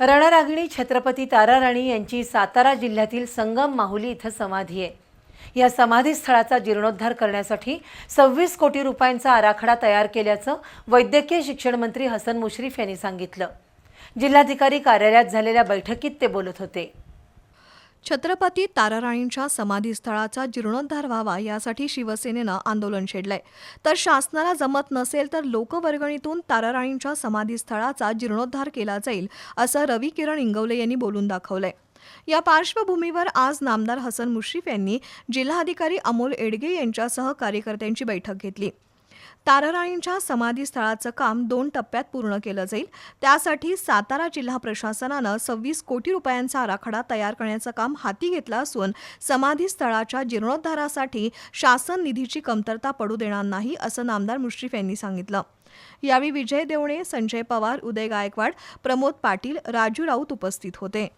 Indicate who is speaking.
Speaker 1: रणरागिणी छत्रपती ताराराणी यांची सातारा जिल्ह्यातील संगम माहुली इथं समाधी आहे. या समाधीस्थळाचा जीर्णोद्धार करण्यासाठी सव्वीस कोटी रुपयांचा आराखडा तयार केल्याचं वैद्यकीय शिक्षण मंत्री हसन मुश्रीफ यांनी सांगितलं. जिल्हाधिकारी कार्यालयात झालेल्या बैठकीत ते बोलत होते.
Speaker 2: छत्रपती ताराराणींच्या समाधीस्थळाचा जीर्णोद्धार व्हावा यासाठी शिवसेनेनं आंदोलन छेडलंय. तर शासनाला जमत नसेल तर लोकवर्गणीतून ताराराणींच्या समाधीस्थळाचा जीर्णोद्धार केला जाईल असं रवी किरण इंगवले यांनी बोलून दाखवलंय. या पार्श्वभूमीवर आज नामदार हसन मुश्रीफ यांनी जिल्हाधिकारी अमोल एडगे यांच्यासह कार्यकर्त्यांची बैठक घेतली. ताराराणींच्या समाधीस्थळाचं काम दोन टप्प्यात पूर्ण केलं जाईल. त्यासाठी सातारा जिल्हा प्रशासनानं सव्वीस कोटी रुपयांचा आराखडा तयार करण्याचं काम हाती घेतलं असून समाधीस्थळाच्या जीर्णोद्धारासाठी शासन निधीची कमतरता पडू देणार नाही असं नामदार मुश्रीफ यांनी सांगितलं. यावेळी विजय देवणे संजय पवार उदय गायकवाड प्रमोद पाटील राजू राऊत उपस्थित होते.